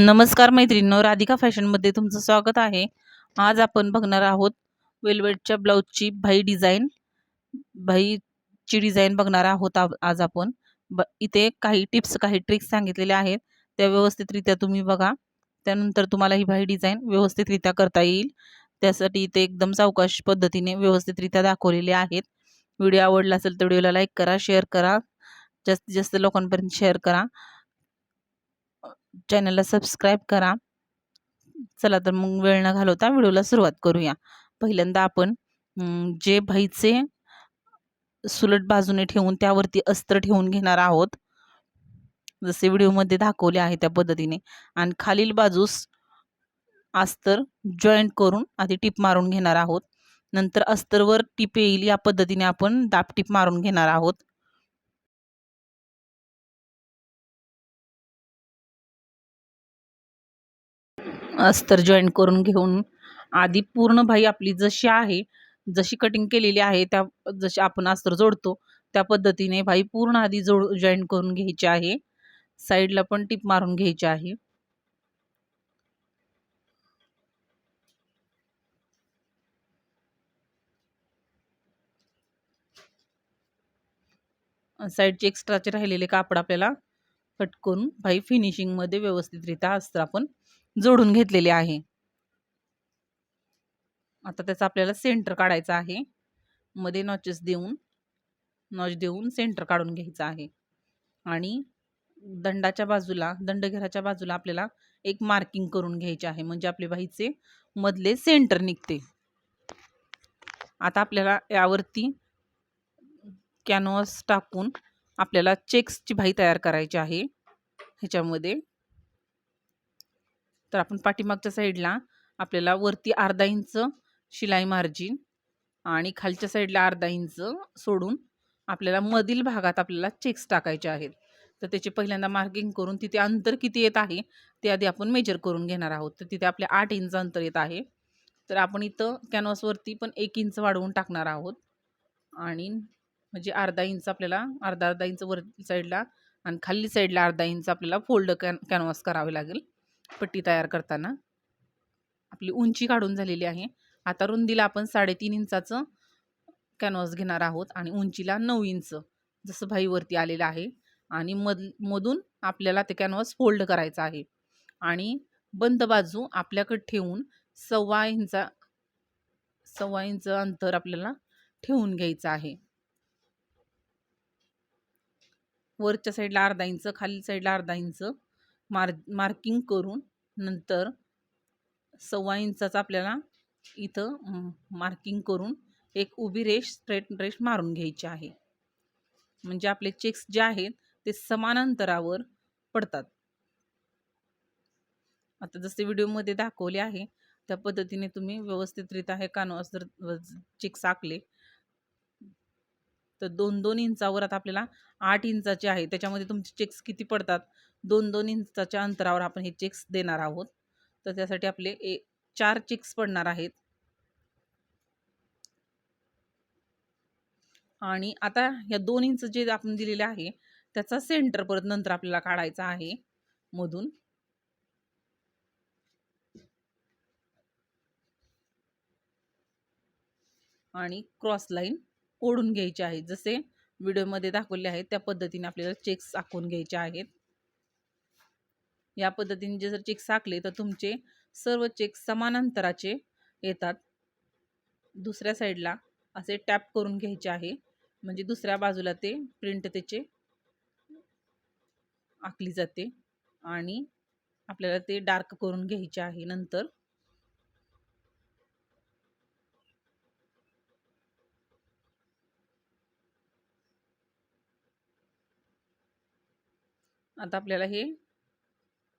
नमस्कार मैत्रिणींनो राधिका फॅशनमध्ये तुमचं स्वागत आहे. आज आपण बघणार आहोत वेलवेटच्या ब्लाऊजची भाई डिझाईन भाईची डिझाईन बघणार आहोत आ- आज आपण. ब इथे काही टिप्स काही ट्रिक्स सांगितलेल्या आहेत त्या व्यवस्थितरित्या तुम्ही बघा. त्यानंतर तुम्हाला ही भाई डिझाईन व्यवस्थितरित्या करता येईल. त्यासाठी इथे एकदम सावकाश पद्धतीने व्यवस्थितरित्या दाखवलेले आहेत. व्हिडिओ आवडला असेल तर व्हिडिओला लाईक करा शेअर करा. जास्तीत जास्त लोकांपर्यंत शेअर करा. चॅनलला सबस्क्राईब करा. चला तर मग वेळ न घालवता व्हिडिओला सुरुवात करूया. पहिल्यांदा आपण जे भाईचे सुलट बाजूने ठेवून त्यावरती अस्त्र ठेवून घेणार आहोत. जसे व्हिडिओमध्ये दाखवले आहे त्या पद्धतीने. आणि खालील बाजूस अस्तर जॉईंट करून आधी टीप मारून घेणार आहोत. नंतर अस्तरवर टीप येईल या पद्धतीने आपण दाप टीप मारून घेणार आहोत. अस्तर जॉईंट करून घेऊन आधी पूर्ण भाई आपली जशी आहे जशी कटिंग केलेली आहे त्या जशी आपण अस्तर जोडतो त्या पद्धतीने भाई पूर्ण आधी जोड जॉईन करून घ्यायची आहे. साईडला पण टिप मारून घ्यायची आहे. साईडचे एक्स्ट्राचे राहिलेले कापड आपल्याला कट करून भाई फिनिशिंगमध्ये व्यवस्थितरित्या अस्तर आपण जोडून घेतलेले आहे. आता त्याचा आपल्याला सेंटर काढायचा आहे. मध्ये नॉचेस देऊन नॉच देऊन सेंटर काढून घ्यायचं आहे. आणि दंडाच्या बाजूला दंडघेराच्या बाजूला आपल्याला एक मार्किंग करून घ्यायचे आहे. म्हणजे आपले बाईचे मधले सेंटर निघते. आता आपल्याला यावरती कॅनव्हास टाकून आपल्याला चेक्सची भाई तयार करायची आहे. ह्याच्यामध्ये तर आपण पाठीमागच्या साईडला आपल्याला वरती अर्धा इंच शिलाई मार्जिन आणि खालच्या साईडला अर्धा इंच सोडून आपल्याला मधील भागात आपल्याला चेक्स टाकायचे आहेत. तर त्याचे पहिल्यांदा मार्किंग करून तिथे अंतर किती येत आहे ते आधी आपण मेजर करून घेणार आहोत. तर तिथे आपल्या आठ इंच अंतर येत आहे. तर आपण इथं कॅनव्हासवरती पण एक इंच वाढवून टाकणार आहोत. आणि म्हणजे अर्धा इंच आपल्याला अर्धा अर्धा इंच वर साईडला आणि खाली साईडला अर्धा इंच आपल्याला फोल्ड कॅन कॅनव्हास करावे लागेल. पट्टी तयार करताना. आपली उंची काढून झालेली आहे. आता रुंदीला आपण साडेतीन इंचाचं कॅनव्हास घेणार आहोत आणि उंचीला नऊ इंच जसं भाईवरती आलेलं आहे. आणि मध मधून आपल्याला ते कॅनव्हास फोल्ड करायचं आहे. आणि बंद बाजू आपल्याकडे ठेवून सव्वा इंचा सव्वा इंच अंतर आपल्याला ठेवून घ्यायचं आहे. वरच्या साईडला अर्धा इंच खाली साईडला अर्धा इंच मार मार्किंग करून नंतर सव्वा इंचाचा आपल्याला इथं मार्किंग करून एक उभी रेष स्ट्रेट रेष मारून घ्यायची आहे. म्हणजे आपले चेक्स जे आहेत ते समान अंतरावर पडतात. आता जसे व्हिडिओमध्ये दाखवले आहे त्या पद्धतीने तुम्ही व्यवस्थितरित्या हे कानवास जर चेक्स आखले तर दोन दोन इंचावर आता आपल्याला आठ इंचाचे आहे. त्याच्यामध्ये तुमचे चेक्स किती पडतात? दोन दोन इंचाच्या अंतरावर आपण हे चेक्स देणार आहोत. तर त्यासाठी आपले ए चार चेक्स पडणार आहेत. आणि आता या दोन इंच जे आपण दिलेले आहे त्याचा सेंटर परत नंतर आपल्याला काढायचा आहे मधून. आणि क्रॉस लाईन ओढून घ्यायचे आहेत जसे व्हिडिओमध्ये दाखवले आहेत त्या पद्धतीने आपल्याला चेक्स आखून घ्यायचे आहेत. या पद्धतीने जे जर चेक साकले तर तुमचे सर्व चेक समान अंतराचे येतात. दुसऱ्या साईडला असे टॅप करून घ्यायचे आहे. म्हणजे दुसऱ्या बाजूला ते प्रिंट त्याचे आखली जाते आणि आपल्याला ते डार्क करून घ्यायचे आहे नंतर. आता आपल्याला हे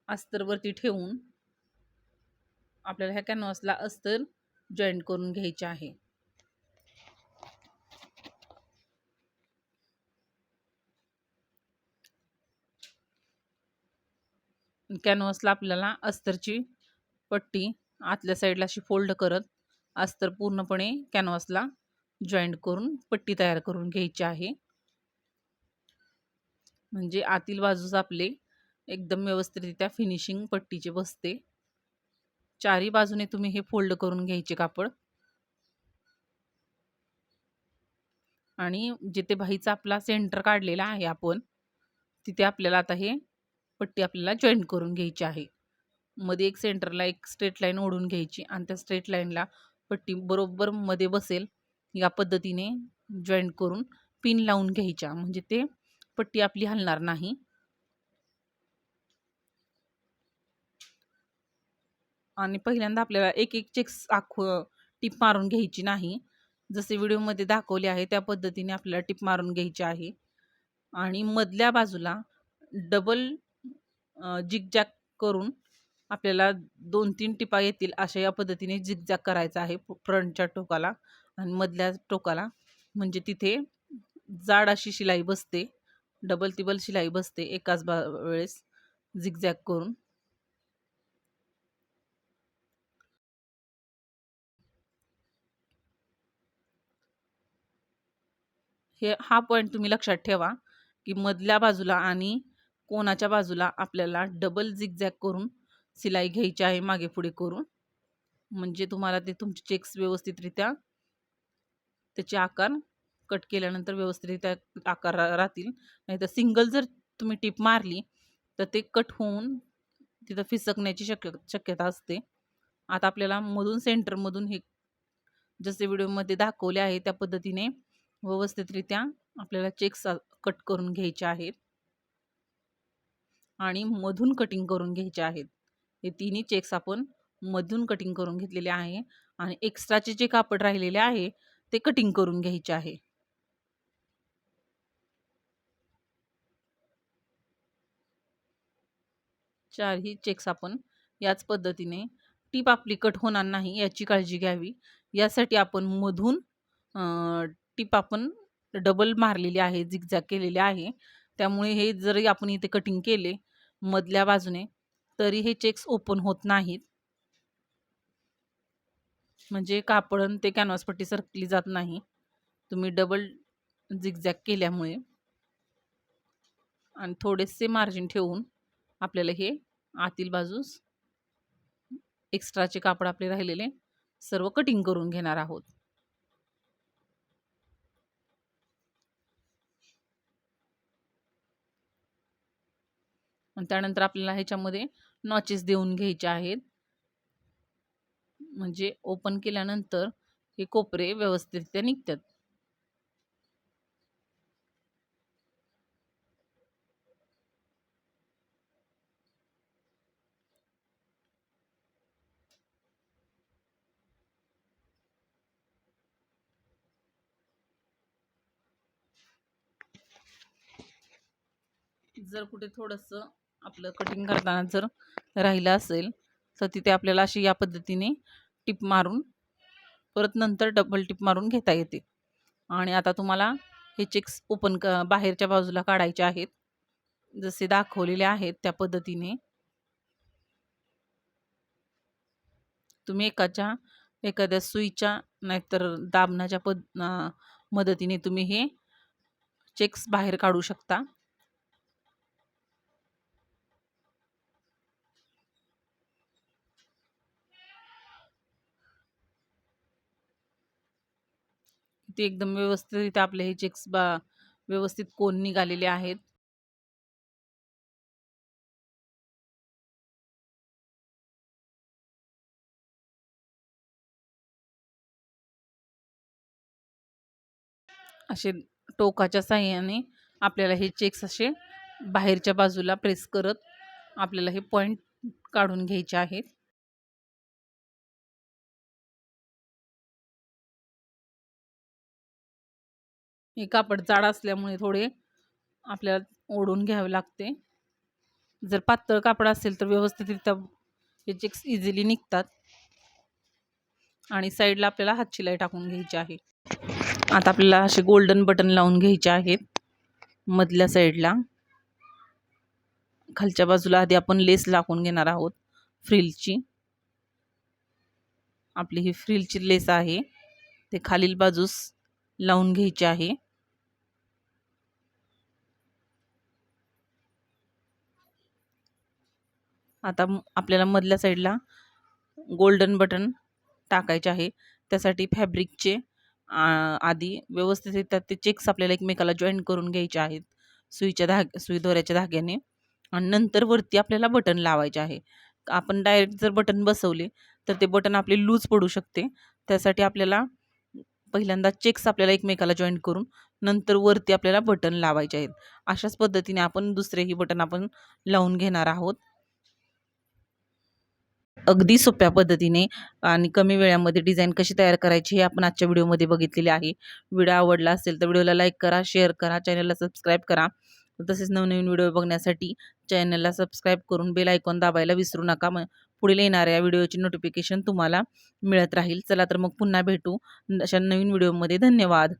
अस्तरवरती ठेवून आपल्याला ह्या कॅनव्हासला अस्तर जॉईंट करून घ्यायचे आहे. कॅनव्हासला आपल्याला अस्तरची पट्टी आतल्या साईडला अशी फोल्ड करत अस्तर पूर्णपणे कॅनव्हासला जॉईंट करून पट्टी तयार करून घ्यायची आहे. म्हणजे आतील बाजूस आपले एकदम व्यवस्थितरित्या फिनिशिंग पट्टीचे बसते. चारी बाजूने तुम्ही हे फोल्ड करून घ्यायचे कापड. आणि जिथे बाईचा आपला सेंटर काढलेला आहे आपण तिथे आपल्याला आता हे पट्टी आपल्याला जॉईंट करून घ्यायची आहे. मध्ये एक सेंटरला एक स्ट्रेट लाईन ओढून घ्यायची आणि त्या स्ट्रेट लाईनला पट्टी बरोबर मध्ये बसेल या पद्धतीने जॉईंट करून पिन लावून घ्यायच्या. म्हणजे ते पट्टी आपली हलणार नाही. आणि पहिल्यांदा आपल्याला एक एक चेक्स आख टिप मारून घ्यायची नाही. जसे व्हिडिओमध्ये दाखवले आहे त्या पद्धतीने आपल्याला टिप मारून घ्यायची आहे. आणि मधल्या बाजूला डबल जिगजॅक करून आपल्याला दोन तीन टिपा येतील अशा या पद्धतीने जिगजॅक करायचा आहे फ्रंटच्या टोकाला आणि मधल्या टोकाला. म्हणजे तिथे जाड अशी शिलाई बसते डबल तिबल शिलाई बसते एकाच बा वेळेस झिगझॅग करून. हे हा पॉईंट तुम्ही लक्षात ठेवा की मधल्या बाजूला आणि कोणाच्या बाजूला आपल्याला डबल झिगझॅग करून सिलाई घ्यायची आहे मागे पुढे करून. म्हणजे तुम्हाला ते तुमचे चेक्स व्यवस्थितरित्या त्याचे आकार कट केल्यानंतर व्यवस्थितरित्या आकार राहतील. नाही तर सिंगल जर तुम्ही टिप मारली तर ते कट होऊन तिथं फिसकण्याची शक्य शक्यता असते. आता आपल्याला मधून सेंटरमधून हे जसे व्हिडिओमध्ये दाखवले आहे त्या पद्धतीने व्यवस्थितरित्या आपल्याला चेक्स कट करून घ्यायचे आहेत. आणि मधून कटिंग करून घ्यायचे आहेत. हे तिन्ही चेक्स आपण मधून कटिंग करून घेतलेले आहे आणि एक्स्ट्राचे जे कापड राहिलेले आहे ते कटिंग करून घ्यायचे आहे. चारही चेक्स आपण याच पद्धतीने टीप आपली कट होणार नाही याची काळजी घ्यावी. यासाठी आपण मधून टीप आपण डबल मारलेली आहे झिगझॅग केलेली आहे. त्यामुळे हे जरी आपण इथे कटिंग केले मधल्या बाजूने तरी हे चेक्स ओपन होत नाहीत. म्हणजे कापड ते कॅनव्हासपट्टी सरकली जात नाही. तुम्ही डबल झिगझॅग केल्यामुळे. आणि थोडेसे मार्जिन ठेवून आपल्याला हे आतील बाजूस एक्स्ट्राचे कापड आपले राहिलेले सर्व कटिंग करून घेणार आहोत. त्यानंतर आपल्याला ह्याच्यामध्ये नॉचेस देऊन घ्यायचे आहेत. म्हणजे ओपन केल्यानंतर हे कोपरे व्यवस्थितरित्या निघतात. जर कुठे थोडंसं आपलं कटिंग करताना जर राहिलं असेल तर तिथे आपल्याला अशी या पद्धतीने टिप मारून परत नंतर डबल टिप मारून घेता येते. आणि आता तुम्हाला हे चेक्स ओपन क बाहेरच्या बाजूला काढायचे आहेत. जसे दाखवलेले आहेत त्या पद्धतीने. तुम्ही एकाच्या एखाद्या सुईच्या नाहीतर दाबण्याच्या पद मदतीने तुम्ही हे चेक्स बाहेर काढू शकता. ते एकदम व्यवस्थित आपले हे चेक्स बा व्यवस्थित कोण निघालेले आहेत. असे टोकाच्या साह्याने आपल्याला हे चेक्स असे बाहेरच्या बाजूला प्रेस करत आपल्याला हे पॉईंट काढून घ्यायचे आहेत. हे कापड जाड असल्यामुळे थोडे आपल्याला ओढून घ्यावे लागते. जर पातळ कापड असेल तर व्यवस्थितरित्या हे चेक्स इझिली निघतात. आणि साईडला आपल्याला हात शिलाई टाकून घ्यायची आहे. आता आपल्याला असे गोल्डन बटन लावून घ्यायचे आहेत. मधल्या साईडला खालच्या बाजूला आधी आपण लेस लाकून घेणार आहोत. फ्रिलची आपली ही फ्रिलची लेस आहे. ते खालील बाजूस लावून घ्यायची आहे. आता आपल्याला मधल्या साईडला गोल्डन बटन टाकायचे आहे. त्यासाठी फॅब्रिकचे आ- आधी येतात ते चेक्स आपल्याला एकमेकाला जॉईन करून घ्यायचे आहेत. सुईच्या धाग सुई दोऱ्याच्या धाग्याने. आणि नंतर वरती आपल्याला बटन लावायचे आहे. आपण डायरेक्ट जर बटन बसवले तर ते बटन आपले लूज पडू शकते. त्यासाठी आपल्याला पहिल्यांदा चेक्स आपल्याला एकमेकाला जॉईन करून नंतर वरती आपल्याला बटन लावायचे आहेत. अशाच पद्धतीने आपण दुसरेही बटन आपण लावून घेणार आहोत. अगदी सोप्या पद्धतीने आणि कमी वेळामध्ये डिझाईन कशी तयार करायची हे आपण आजच्या व्हिडिओमध्ये बघितलेले आहे. व्हिडिओ आवडला असेल तर व्हिडिओला लाईक करा शेअर करा चॅनलला सबस्क्राईब करा. तसेच नवनवीन व्हिडिओ बघण्यासाठी चॅनलला सबस्क्राईब करून बेल आयकॉन दाबायला विसरू नका. मग पुढील येणाऱ्या व्हिडिओची नोटिफिकेशन तुम्हाला मिळत राहील. चला तर मग पुन्हा भेटू अशा नवीन व्हिडिओमध्ये. धन्यवाद.